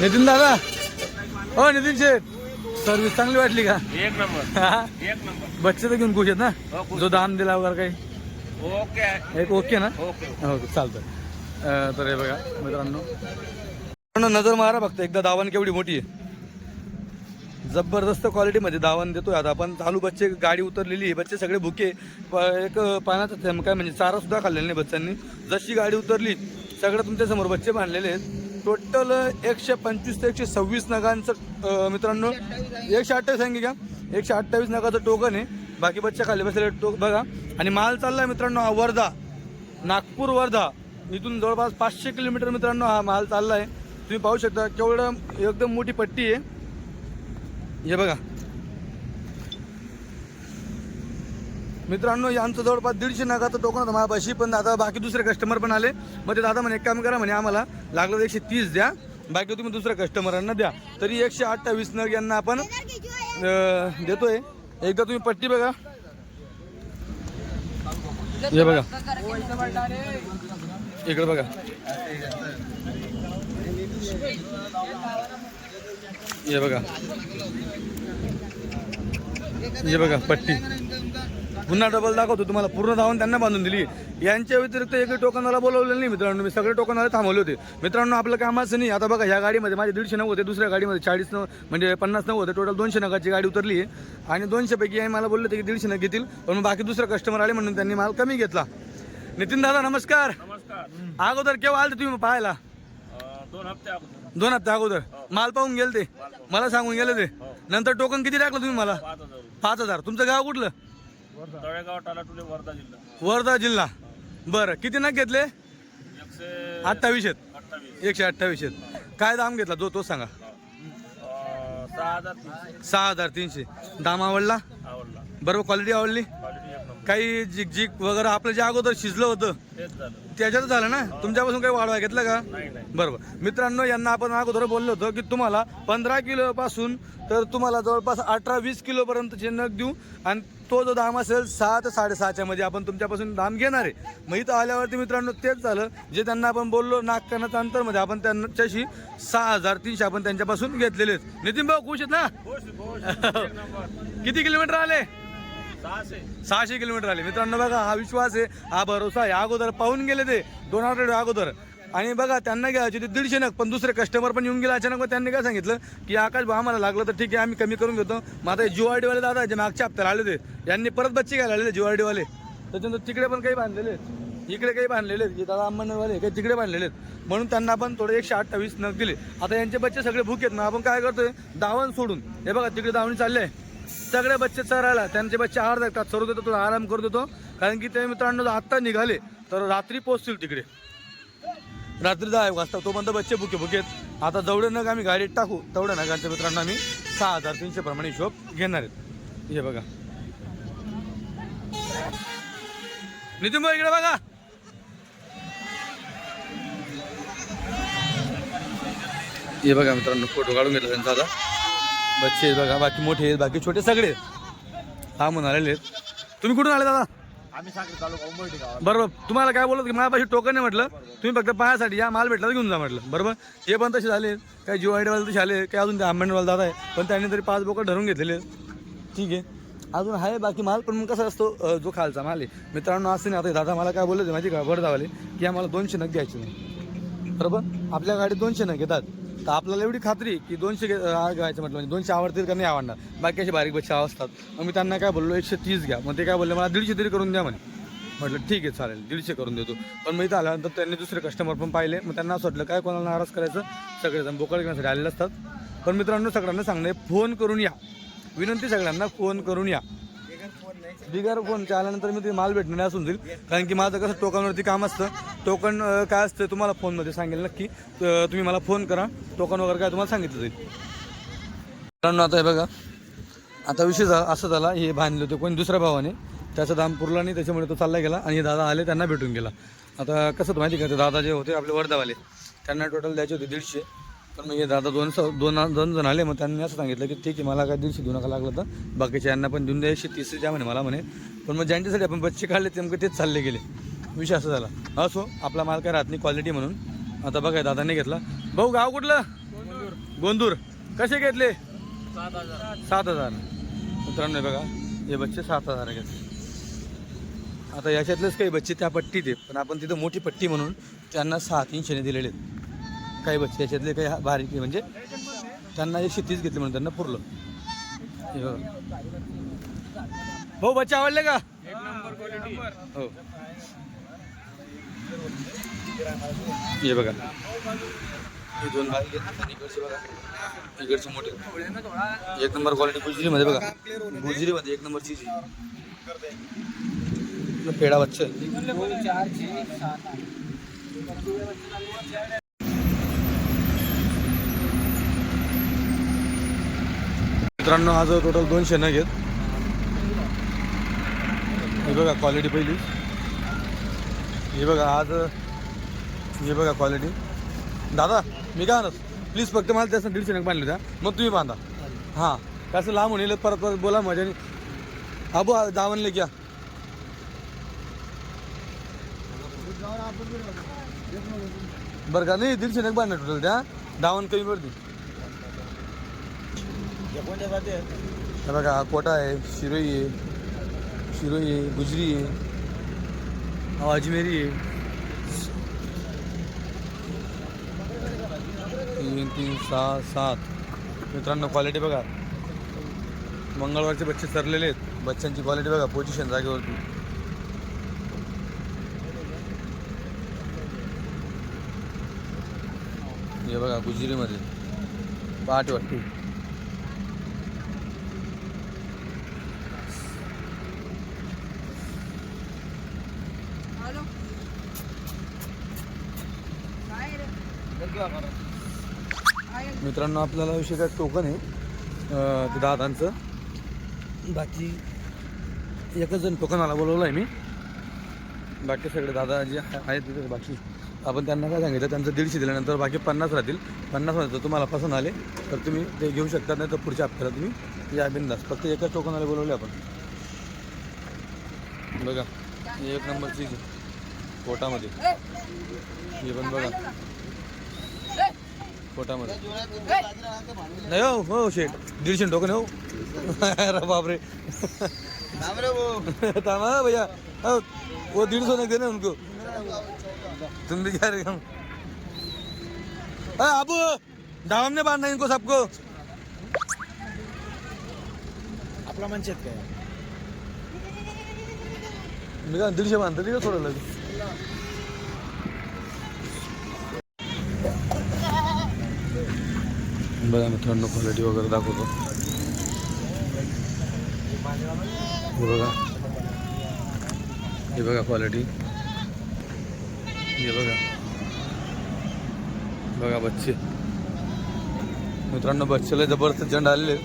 नितीन दादा? हो नितीन शेठ. सर्विस चांगली वाटली का? एक नंबर. हा? एक नंबर. बच्चे तर घेऊन खुश आहेत ना? हो, खुश. जो दाम दिला वगैरे काही? ओके. आहे एक ओके ना? ओके. हो चालतं अं, तर हे बघा मित्रांनो. मित्रांनो, नजर मारा फक्त. एकदा दावण केवढी मोठी आहे. जबरदस्त क्वालिटीमध्ये दावण देतोय आता. आपण चालू बच्चे गाडी उतरलेली आहे. बच्चे सगळे भुके. प- एक पाण्याचा थेंब काय म्हणजे चारा सुद्धा खाल्लेला नाही बच्चांनी जशी गाडी उतरली सगळं तुमच्यासमोर बच्चे बांधलेले आहेत. टोटल एकशे पंचवीस ते एकशे सव्वीस नगांचं मित्रांनो. एकशे अठ्ठावीस सांगे का एकशे अठ्ठावीस नगाचं टोकन आहे. बाकी बच्चा खाली बसलेले टोक बघा. आणि माल चालला आहे मित्रांनो हा वर्धा. नागपूर वर्धा. इथून जवळपास पाचशे किलोमीटर मित्रांनो हा माल चालला आहे तुम्ही पाहू शकता केवढं एकदम मोठी पट्टी आहे. हे बघा. मित्रांनो यांचं जवळपास दीडशे नगाचं टोकन होतं माझ्यापाशी पण दादा बाकी दुसरे कस्टमर पण आले. मग ते दादा म्हणे एक काम करा म्हणे आम्हाला लागलं एकशे तीस द्या बाकी तुम्ही दुसऱ्या कस्टमरांना द्या. तरी एकशे अठ्ठावीस नग यांना आपण देतोय. एकदा तुम्ही पट्टी बघा. हे बघा. इकडे बघा. हे बघा. हे बघा पट्टी. पुन्हा डबल दाखवतो. तुम्हाला पूर्ण धावून त्यांना बांधून दिली. यांच्या व्यतिरिक्त एक टोकनवाला बोलवलेलं नाही मित्रांनो. मी सगळे टोकनवाले थांबवले होते. मित्रांनो आपलं कामाचं नाही. आता बघा ह्या गाडीमध्ये माझे दीडशे नऊ होते दुसऱ्या गाडीमध्ये चाळीस नऊ म्हणजे पन्नास नऊ होते. टोटल दोनशे नगाची गाडी उतरली आहे. आणि दोनशेपैकी आहे मला बोलले होते की दीडशे नग घेतील पण मग बाकी दुसरे कस्टमर आले म्हणून त्यांनी माल कमी घेतला. नितीन दादा नमस्कार. अगोदर केव्हा आले तुम्ही पाहायला? दोन हप्ते अगोदर. अगोदर. माल पाहून गेले ते मला सांगून गेले ते नंतर टोकन किती टाकलं तुम्ही मला. पाच हजार. तुमचं गाव कुठलं? तळेगाव टालाटुले वर्धा जिल्हा. वर्धा जिल्हा. बरं किती नग घेतले? एकशे अठ्ठावीस आहेत. अठ्ठावीस. एकशे अठ्ठावीस आहेत. काय दाम घेतला तो? तो सांगा. अं, सहा हजार तीनशे. सहा हजार तीनशे. दाम आवडला? आवडला. बरोबर क्वालिटी आवडली? क्वालिटी एक नंबर. काही जिग जिग वगैरे आपलं जे अगोदर शिजलं होतं तेच झालं. त्याच्यात झालं ना? तुमच्यापासून काही वाढवा घेतला का? नाही नाही. बरोबर. मित्रांनो यांना आपण अगोदर बोललो होतो की तुम्हाला पंधरा किलो पासून तर तुम्हाला जवळपास अठरा वीस किलो पर्यंतचे नग देऊ. आणि तो जो दाम असेल सहा ते साडेसहाच्या मध्ये आपण तुमच्यापासून दाम घेणार आहे. मग इथं आल्यावरती मित्रांनो तेच झालं जे त्यांना आपण बोललो नागकानाचं अंतरमध्ये आपण त्यांच्याशी सहा हजार तीनशे आपण त्यांच्यापासून घेतलेले आहेत. नितीन भाऊ खुश आहेत ना? किती किलोमीटर आले? सहाशे किलोमीटर आले. मित्रांनो बघा हा विश्वास आहे हा भरोसा आहे. अगोदर पाहून गेले ते दोन आठवडे अगोदर. आणि बघा त्यांना घ्यायचे ते दीडशे नग पण दुसरे कस्टमर पण येऊन गेले अचानक. मग त्यांनी काय सांगितलं की आकाश भाऊ आम्हाला लागलं तर ठीक आहे आम्ही कमी करून घेतो. मग आता जीवाडीवाले दादा जे मागच्या हप्त्याला आले होते यांनी परत बच्चे घ्यायला आलेले जीवाडीवाले त्याच्यानंतर तिकडे पण काही बांधलेले आहेत. इकडे काही बांधलेले आहेत. जे दादा अंबनवाले काही तिकडे बांधलेले आहेत. म्हणून त्यांना आपण थोडे एकशे अठ्ठावीस नग दिले. आता यांचे बच्चे सगळे भूक आहेत. ना आपण काय करतोय? दावण सोडून. हे बघा तिकडे दावणी चालले सगळे बच्चे चरायला. त्यांचे बच्चे आहार देतात. सरू देतो थोडा आराम करू देतो. कारण की ते मित्रांनो आत्ता निघाले. तर रात्री पोहोचतील तिकडे. रात्री दहा एक वाजता तोपर्यंत बच्चे भुके भुकेत. आता जेवढे नग आम्ही गाडीत टाकू. तेवढ्या नगांच्या मित्रांनो आम्ही सहा हजार तीनशे प्रमाणे हिशोब घेणार आहेत. हे बघा. नितीन भाऊ इकडे बघा. हे बघा मित्रांनो फोटो काढून घेतला त्यांचा आता. बच्चे बघा बाकी मोठे आहेत बाकी छोटे सगळे हा म्हणून आलेले आहेत. तुम्ही कुठून आले दादा? आम्ही साखर तालुका उंबरठी गावात बरोबर. तुम्हाला काय बोलत की माझ्यापाशी टोकन नाही म्हटलं. तुम्ही फक्त पायासाठी या माल भेटला तर घेऊन जा म्हटलं. बरोबर? हे पण तसे झाले. काही जीव वाले तसे आले काही अजून ते आंबेडवाला दादा आहे. पण त्यांनी तरी पाच बोकं धरून घेतलेले. ठीक आहे. अजून आहे बाकी माल पण मग कसा असतो जो खालचा माल आहे. मित्रांनो असं नाही आता दादा मला काय बोलले माझी का? वर्धावाले की आम्हाला दोनशे नग द्यायचे नाही. बरोबर? आपल्या गाडीत दोनशे नग घेतात तर आपल्याला एवढी खात्री की दोनशे घ्यायचं म्हटलं म्हणजे दोनशे आवडतील का नाही आवडणार. बाकी असे बारीक बच्चे असतात. मग मी त्यांना काय बोललो एकशे तीस घ्या. मग ते काय बोलले मला दीडशे तरी करून द्या म्हणे. म्हटलं ठीक आहे चालेल दीडशे करून देतो. पण मग इथं आल्यानंतर त्यांनी दुसरे कस्टमर पण पाहिले. मग त्यांना असं वाटलं काय कोणाला नाराज करायचं? सगळेजण बोकड घेण्यासाठी आलेले असतात. पण मित्रांनो सगळ्यांना सांगणे फोन करून या. विनंती सगळ्यांना फोन करून या. बिगर फोन आल्यानंतर मी ते माल भेटणार नाही असून जाईल. कारण की माझं कसं टोकनवरती काम असतं. टोकन काय असतं तुम्हाला फोनमध्ये सांगेल नक्की. तुम्ही मला फोन करा. टोकन वगैरे काय तुम्हाला सांगितलं जाईल. मित्रांनो आता हे बघा. आता विषय झाला असं झाला हे बांधले होते कोणी? दुसऱ्या भावाने. त्याचा दाम पुरला नाही त्याच्यामुळे तो चालला गेला आणि दादा आले त्यांना भेटून गेला. आता कसं माहिती का? ते दादा जे होते आपले वर्धावाले त्यांना टोटल द्यायचे होते दीडशे. पण मग हे दादा दोन स दोन दोन जण आले मग त्यांनी असं सांगितलं की ठीक आहे मला काय दिवशी देऊ नका लागलं तर. बाकीच्या यांना पण देऊन द्यायची तीस द्या म्हणे मला म्हणे. पण मग ज्यांच्यासाठी आपण बच्चे काढले ते नेमकं तेच चालले गेले. विषय असं झाला. असो आपला माल काय राहत नाही क्वालिटी म्हणून. आता बघा दादाने घेतला. भाऊ गाव कुठलं? गोंदूर. कसे घेतले? सात हजार. सात हजार मित्रांनो बघा हे बच्चे सात हजार घेतले. आता याच्यातलेच काही बच्चे त्या पट्टीत आहे पण आपण तिथं मोठी पट्टी म्हणून त्यांना सहा तीनशेने दिलेले आहेत. काही बच्चे याच्यातले काही भारी बारीक म्हणजे त्यांना एकशे तीस घेतले म्हणून त्यांना पुरलं. हो बच्चा भाऊ बच्चे आवडले का? नंबर क्वालिटी हो. हे बघा. हे दोन बारीक इकडचे बघा. इकडचे मोठे. एक नंबर क्वालिटी गुजरीमध्ये बघा. गुजरीमध्ये एक नंबर चीज पेडा बच्चा मित्रांनो हा आज टोटल दोनशे नग आहेत हे बघा क्वालिटी पहिली. हे बघा आज हे बघा क्वालिटी दादा मी काय म्हणत प्लीज फक्त मला त्याचं दीडशे नग बांधले द्या. मग तुम्ही बांधा. हां. कसं लांब होईल परत परत बोला मजाने अबू दावणले क्या बरं का? नाही दीडशे नग बांधले टोटल त्या दावण कमी पडते हे बघा हा कोटा आहे शिरोई आहे शिरोई आहे गुजरी आहे. हा अजमेरी आहे. तीन तीन सहा सात. मित्रांनो क्वालिटी बघा. मंगळवारचे बच्चे सरलेले आहेत. बच्चांची क्वालिटी बघा पोझिशन जागेवरती. हे बघा गुजरीमध्ये. पाठ वाटते मित्रांनो आपल्याला विषय काय टोकन आहे? ते दादांचं. बाकी एकच जण टोकनाला बोलवलं आहे मी. बाकी सगळे दादा जे आहेत तिथे बाकी आपण त्यांना काय सांगितलं त्यांचं दीडशे दिल्यानंतर बाकी पन्नास राहतील. पन्नास जर तुम्हाला पसंत आले तर तुम्ही ते घेऊ शकता नाही तर पुढच्या हप्त्याला तुम्ही या बिंदास. फक्त एकाच टोकनाला बोलवले आपण. बघा एक नंबर चीज पोटामध्ये हे पण बघा. पोटामध्ये नाही हो हो शेठ. दीडशे टोकन हो. अरे बापरे. थामा भैया. हो वो डेढ़ सौ नहीं देना उनको. तुम भी क्या रहे अबू दाम ने बांधना इनको सबको. आपला मनशेत काय? मी का दीडशे बांधतो थोडं लगेच बघा मित्रांनो क्वालिटी वगैरे दाखवतो. हे बघा. हे बघा क्वालिटी हे बघा. बघा बच्चे. मित्रांनो बच्चेला जबरदस्त झेंड आलेले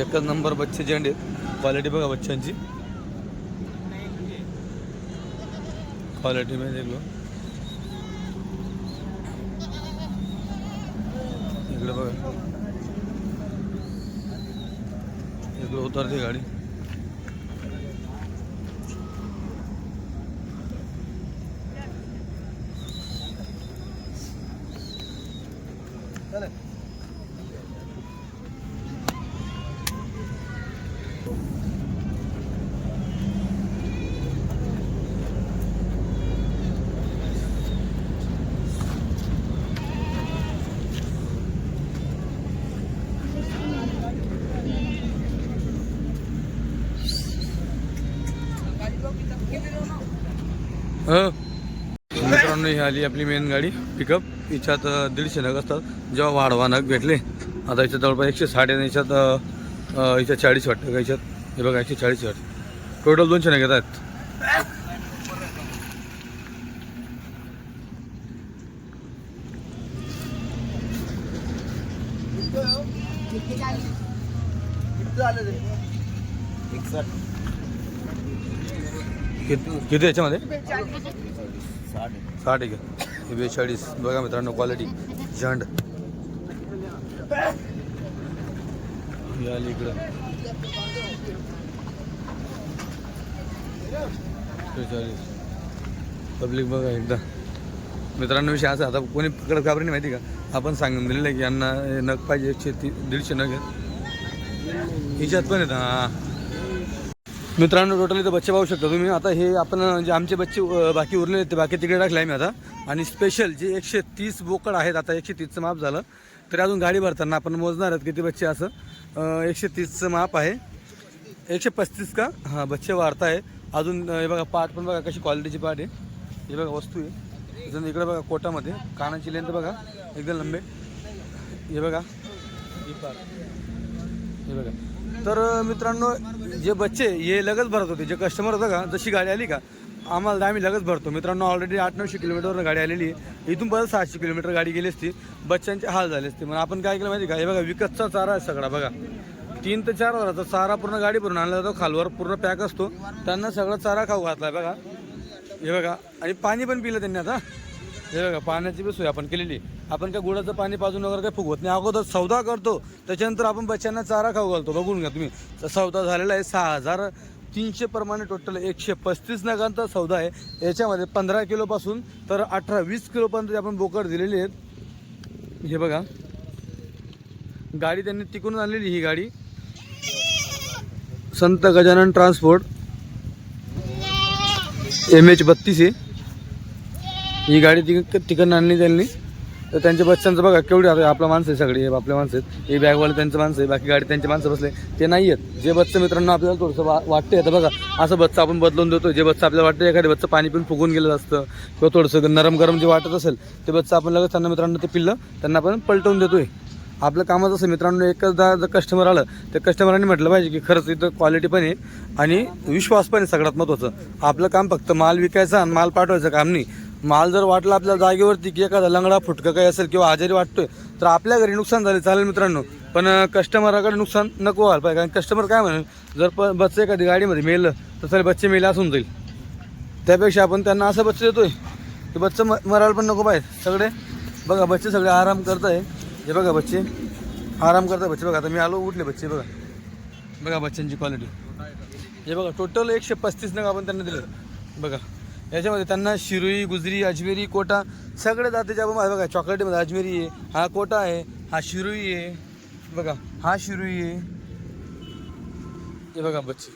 एकच नंबर बच्चे झेंडे क्वालिटी बघा बच्चांची क्वालिटी मी देखलो इकडे बघा इकडे उतरते गाडी हो. मित्रांनो ही आली आपली मेन गाडी पिकअप हिच्यात दीडशे नग असतात. जेव्हा वाढवा नग भेटले आता याच्यात जवळपास एकशे साठ आणि याच्यात हिच्यात चाळीस वाटतं का याच्यात हे बघा एकशे चाळीस वाटतं. टोटल दोनशे नग येत आहेत किती किती याच्यामध्ये? साठ एक. हे बेचाळीस बघा मित्रांनो क्वालिटी झंड. इकडं. बेचाळीस. पब्लिक बघा एकदा. मित्रांनो विषय असा आता कोणी पकडत घाबरी नाही माहिती का? आपण सांगून दिलेलं आहे की यांना नग पाहिजे एकशे ती दीडशे नग आहेत. हिच्यात पण आहेत. हां. मित्रांनो टोटली तर बच्चे पाहू शकता तुम्ही. आता हे आपण जे आमचे बच्चे बाकी उरलेले ते बाकी तिकडे टाकले मी आता. आणि स्पेशल जे एकशे तीस बोकड आहेत आता एकशे तीसचं माप झालं. तरी अजून गाडी भरताना आपण मोजणार आहेत किती बच्चे असं. एकशे तीसचं माप आहे. एकशे पस्तीस का? हां बच्चे वाढत आहे. अजून हे बघा पाठ पण बघा कशी क्वालिटीची पाट आहे. हे बघा वस्तू आहे. अजून इकडे बघा कोटामध्ये. कानाची लेंथ बघा. एकदम लंबे. हे बघा. हे बघा. तर मित्रांनो जे बच्चे हे लगेच भरत होते. जे कस्टमर होतं का जशी गाडी आली का आम्हाला आम्ही लगच भरतो. मित्रांनो ऑलरेडी आठ नऊशे किलोमीटरवर गाडी आलेली आहे. इथून परत सहाशे किलोमीटर गाडी गेली असती. बच्चांचे हाल झाले असते. मग आपण काय केलं माहिती का? हे बघा विकतचा चारा आहे सगळा बघा. तीन ते चार हजाराचा चारा पूर्ण गाडी भरून आणला जातो. खालवर पूर्ण पॅक असतो. त्यांना सगळा चारा खाऊ घातला बघा. हे बघा. आणि पाणी पण पिलं त्यांनी आता. हे बघा पाण्याची बी सोय आपण केलेली आपण काय गुळाचं पाणी पाजून वगैरे काही फुगवत नाही. अगोदर सौदा करतो त्याच्यानंतर आपण बच्चांना चारा खाऊ घालतो. बघून घ्या तुम्ही. सौदा झालेला आहे सहा हजार तीनशे प्रमाणे टोटल एकशे पस्तीस नगांचा सौदा आहे. याच्यामध्ये पंधरा किलोपासून तर अठरा वीस किलोपर्यंत आपण बोकड दिलेली आहेत. हे बघा. गाडी त्यांनी तिकून आणलेली ही गाडी. संत गजानन ट्रान्सपोर्ट. एम एच बत्तीस आहे. ही गाडी तिक तिकडनं आणली त्यांनी. तर त्यांच्या बच्च्यांचं बघा केवढी आता आपलं माणसं आहे सगळी आपले माणसं आहेत. हे बॅगवाले त्यांचं माणसं आहे बाकी गाडी त्यांचे माणसं बसले. ते नाही आहेत. जे बच्चं मित्रांनो आपल्याला थोडंसं वा वाटते आता बघा असं बच्चं आपण बदलून देतो जे बच्चं आपल्याला वाटतं एखाद्या बच्चं पाणी पण फुगून गेलं असतं किंवा थोडंसं नरम गरम जे वाटत असेल ते बच्चं आपण लगेच त्यांना मित्रांनो ते पिल्लं त्यांना आपण पलटवून देतोय. आपलं कामच असं मित्रांनो एकदा जर कस्टमर आलं तर कस्टमरांनी म्हटलं पाहिजे की खरंच इथं क्वालिटी पण आहे आणि विश्वास पण आहे सगळ्यात महत्त्वाचं आपलं काम फक्त माल विकायचा आणि माल पाठवायचं काम नाही. माल जर वाटला आपल्या जागेवरती की एखादा लंगडा फुटका काही असेल किंवा आजारी वाटतोय तर आपल्या घरी नुकसान झाले चालेल मित्रांनो. पण कस्टमराकडे नुकसान नको व्हायला पाहिजे कारण कस्टमर काय म्हणेल जर प बच्चे एखादी गाडीमध्ये मेलं तर चालेल बच्चे मेले असून जाईल. त्यापेक्षा आपण त्यांना असं बच्चे देतोय की बच्चं म मरायला पण नको पाहिजे सगळे बघा बच्चे सगळे आराम करत आहे हे बघा बच्चे. आराम करताय बच्चे. बघा आता मी आलो उठले बच्चे बघा. बघा बच्चांची क्वालिटी हे बघा टोटल एकशे पस्तीस नग आपण त्यांना दिलं बघा. याच्यामध्ये त्यांना शिरोई गुजरी अजमेरी कोटा सगळे जातीचे आपण आहे बघा चॉकलेटीमध्ये अजमेरी आहे हा कोटा आहे हा शिरोई आहे बघा हा शिरोई आहे. हे बघा बच्चे.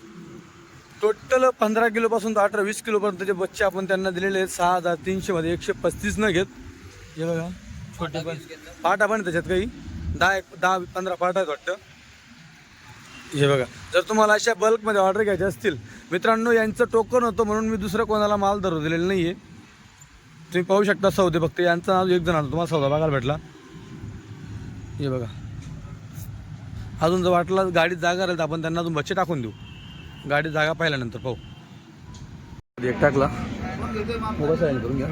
टोटल पंधरा किलोपासून तर अठरा वीस किलोपर्यंतचे बच्चे आपण त्यांना दिलेले आहेत सहा हजार तीनशेमध्ये एकशे पस्तीस न घेत. हे बघा छोटे पण पाट आपण त्याच्यात काही. दहा एक दहा पंधरा पाट आहेत वाटतं. हे बघा जर तुम्हाला अशा बल्कमध्ये ऑर्डर घ्यायचे असतील मित्रांनो यांचं टोकन होतं म्हणून मी दुसरं कोणाला माल धरू दिलेला नाही आहे तुम्ही पाहू शकता सौदे फक्त यांचा नाव एक जण आला तुम्हाला सौदा बघायला भेटला. हे बघा अजून जर वाटलं गाडीत जागा राहील तर आपण त्यांना अजून बच्चे टाकून देऊ. गाडीत जागा पाहिल्यानंतर पाहू. एक टाकला. करून घ्या.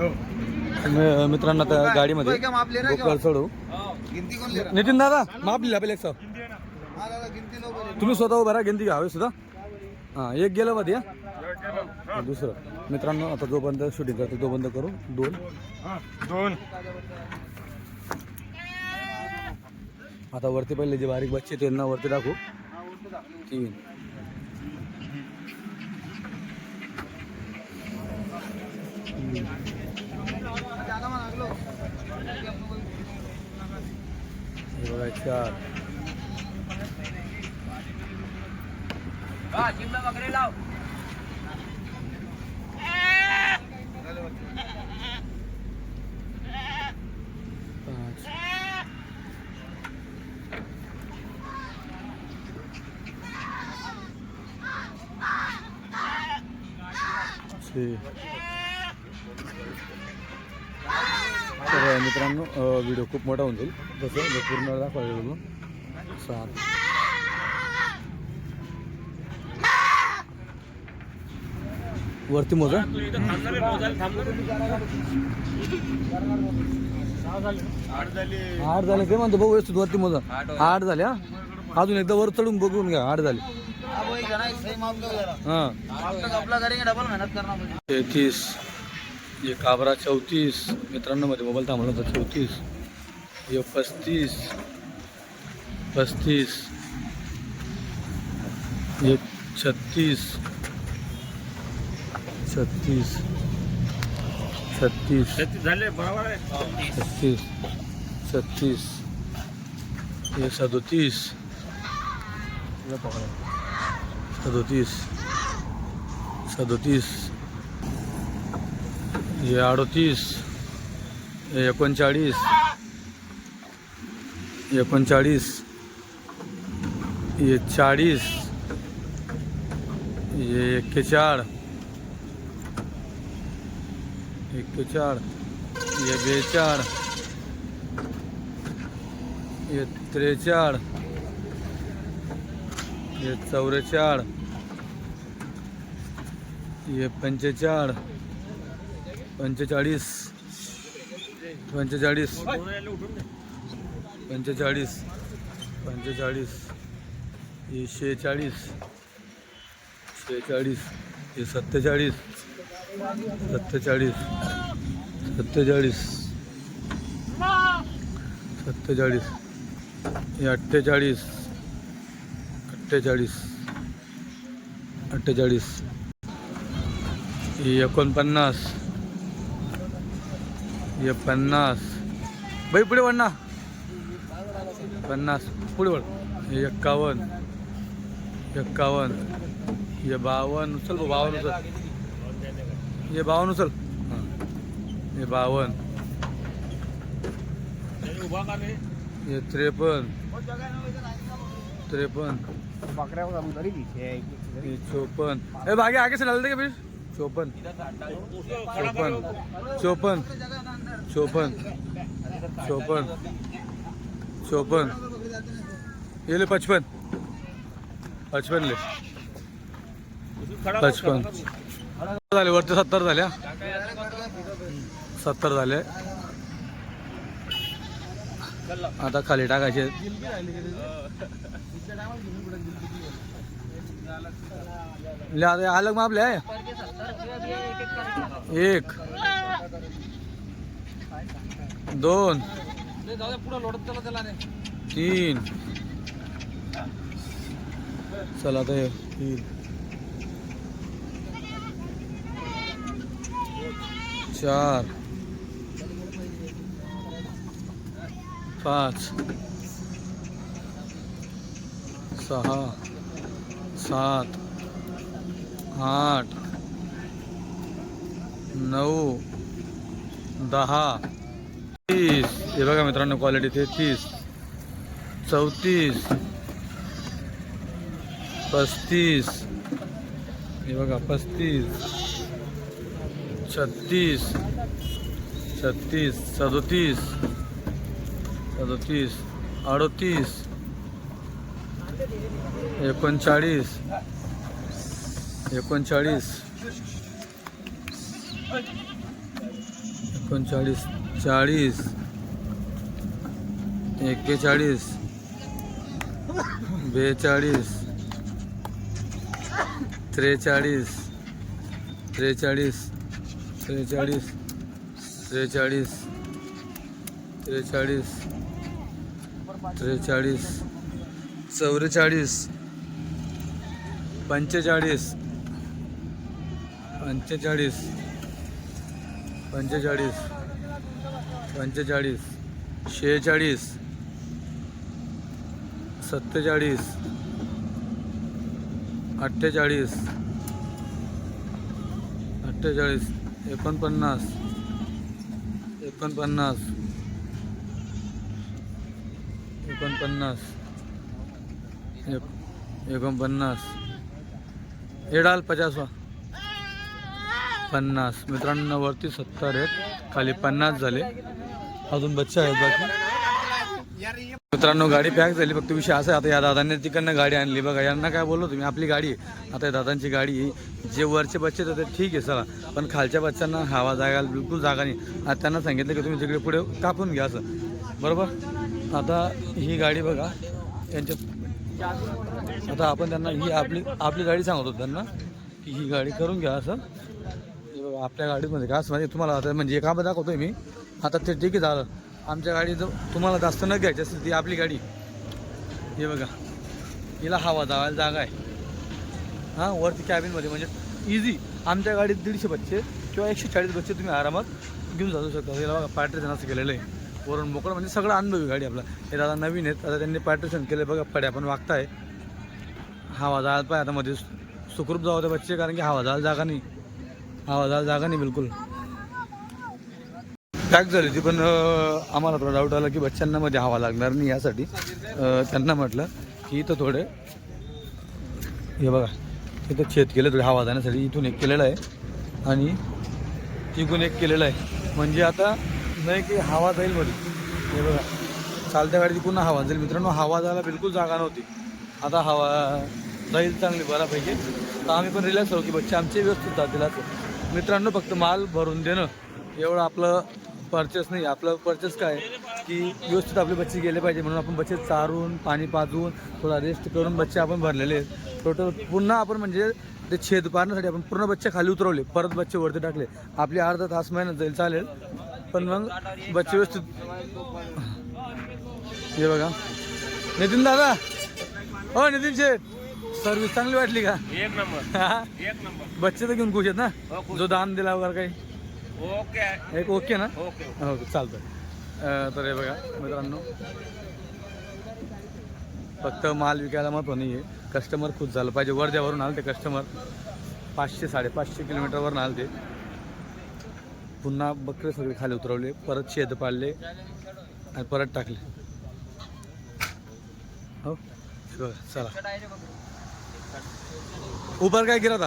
मी- मित्रांनो आता गाडीमध्ये चढू नितीन दादा माप लिहिला पहिले एक सौ. तुम्ही स्वतः उभा राहा गिनती घ्यावे सुद्धा हां? एक गेलं मध्ये दुसरं. मित्रांनो आता जोपर्यंत शूटिंग करतो तोपर्यंत करू. दोन. दोन. आता वरती पहिले जे बारीक बच्चे त्यांना वरती टाकू तीन. चार. पाच छे तर मित्रांनो व्हिडिओ खूप मोठा होऊन जाईल. तसं पूर्ण दाखवायला सात. वरती मोजा. आठ झाले. ते म्हणतो बघू व्यवस्थित वरती मोजा. आठ झाले हा? अजून एकदा वर चढून बघून घ्या. आठ झाले. तेहतीस. ये काबरा चौतीस. मित्रांनो मध्ये मोबाईल थांबला होता. चौतीस. हे पस्तीस. पस्तीस. हे छत्तीस. छत्तीस. छत्तीस. झाले बरोबर छत्तीस छत्तीस हे सदोतीस सदोतीस सदोतीस हे अडोतीस. हे एकोणचाळीस. एकोणचाळीस. हे चाळीस. हे एक्केचाळ. एक्केचाळ ये बेचाळ हे त्रेचाळ हे चौवेचाळ ये पंचेचाळ पंचेचाळीस पंचेचाळीस पंचेचाळीस पंचेचाळीस हे शेहेचाळीस शेहेचाळीस हे सत्तेचाळीस सत्तेचाळीस. सत्तेचाळीस. सत्तेचाळीस. हे अठ्ठेचाळीस. अठ्ठेचाळीस. अठ्ठेचाळीस. हे एकोणपन्नास. हे पन्नास. बाई पुढे वळ ना पन्नास. पुढे वळ. हे एक्कावन्न. एक्कावन्न. हे बावन्न. चल बावन्न. उचल हे बावन्न उचल. हां. हे बावन्न हे त्रेपन्न. त्रेपन्न. हे चोपन्न. ए भागे आगे से डाल देगा फिर चोपन्न. चोपन्न. चोपन्न. चोपन्न. चोपन्न. चोपन्न. ये ले पचपन. पचपन ले. पचपन. झाले वरती सत्तर झाल्या. सत्तर झाले. आता खाली टाकायचे. ले आता अलग मापले आहे. एक. दोन. तीन. चला आता हे तीन. चार पाच सहा सात आठ नऊ दहा तीस. हे बघा मित्रांनो क्वालिटी तेहतीस चौतीस पस्तीस. हे बघा पस्तीस. छत्तीस छत्तीस सदतीस सदतीस अडतीस एकोणचाळीस एकोणचाळीस एकोणचाळीस चाळीस एक्केचाळीस बेचाळीस त्रेचाळीस त्रेचाळीस त्रेचाळीस. त्रेचाळीस. त्रेचाळीस. त्रेचाळीस. चौवेचाळीस. पंचेचाळीस. पंचेचाळीस. पंचेचाळीस. पंचेचाळीस. शेहेचाळीस. सत्तेचाळीस. अठ्ठेचाळीस. अठ्ठेचाळीस. एकोणपन्नास. एकोणपन्नास. एकोणपन्नास. एक एकोणपन्नास. हे डाल पचासवा. पन्नास. मित्रांनो वरती सत्तर आहेत. खाली पन्नास झाले. अजून बच्चा आहेत बाकी. मित्रांनो गाडी पॅक झाली. फक्त विषय असा आता या दादांनी तिकडनं गाडी आणली. बघा यांना काय बोललो तुम्ही आपली गाडी आहे. आता या दादांची गाडी आहे. जे वरचे बच्चे तर ते ठीक आहे चला. पण खालच्या बच्चांना हवा जागा बिलकुल जागा नाही. आता त्यांना सांगितलं की तुम्ही तिकडे पुढे कापून घ्या असं. बरोबर? आता ही गाडी बघा त्यांच्या आता आपण त्यांना ही आपली आपली गाडी सांगत होतो त्यांना की ही गाडी करून घ्या असं. आपल्या गाडीमध्ये का असं म्हणजे तुम्हाला आता म्हणजे एका दाखवतोय मी. आता ते ठीक आहे झालं. आमच्या गाडी जर तुम्हाला जास्त न घ्यायची असेल ती आपली गाडी. हे बघा. हिला हवा जावायला जागा आहे. हां वरती कॅबिनमध्ये म्हणजे इझी आमच्या गाडीत दीडशे बच्चे किंवा एकशे चाळीस बच्चे तुम्ही आरामात घेऊन जाऊ शकता. हिला बघा पॅट्रेशन असं केलेलं आहे. वरून मोकळं म्हणजे सगळं अनुभवी गाडी आपला. हे दादा नवीन आहेत. आता त्यांनी पॅट्रेशन केले बघा पड्या पण वागताय. हवा जायला पाहिजे. आता मध्ये सुखरूप जाऊ होते बच्चे कारण की हवा जायला जागा नाही. हवा जायला जागा नाही बिलकुल. पॅक झाली होती पण आम्हाला थोडा डाऊट आला की बच्चांना मध्ये हवा लागणार नाही यासाठी. त्यांना म्हटलं की इथं थोडे हे बघा इथं छेद केलं थोडे हवा जाण्यासाठी इथून एक केलेलं आहे. आणि तिकून एक केलेलं आहे. म्हणजे आता नाही की हवा जाईल मध्ये हे बघा चालत्या गाडीची पुन्हा हवा जाईल. मित्रांनो हवा जायला बिलकुल जागा नव्हती. आता हवा जाईल चांगली बऱ्यापैकी. तर आम्ही पण रिलॅक्स होऊ की बच्चे आमचे व्यवस्थित जातील असं. मित्रांनो फक्त माल भरून देणं एवढं आपलं परचेस नाही आपलं परचेस काय की व्यवस्थित आपले बच्चे गेले पाहिजे म्हणून आपण बच्चे चारून पाणी पाजून थोडा रेस्ट करून बच्चे आपण भरलेले आहेत. टोटल पुन्हा आपण म्हणजे ते छेद पाडण्यासाठी आपण पूर्ण बच्चे खाली उतरवले परत बच्चे वरती टाकले. आपली अर्धा तास मेहनत जाईल चालेल. पण मग बच्चे व्यवस्थित हे बघा. नितीन दादा. हो नितीन शेठ. सर्विस चांगली वाटली का? एक नंबर. बच्चे तर घेऊन खुश आहेत ना? हो. जो दान दिला वगैरे काही. ओके. एक ओके ना? ओके. हो चालतं तर हे बघा मित्रांनो. फक्त माल विकायला महत्त्व नाही आहे कस्टमर खुश झालं पाहिजे. वर्ध्यावरून आलं ते कस्टमर पाचशे साडेपाचशे किलोमीटरवरून आलं ते पुन्हा बकरे सगळे खाली उतरवले परत शेत पाडले आणि परत टाकले. हो चला. उपर काय केला आता?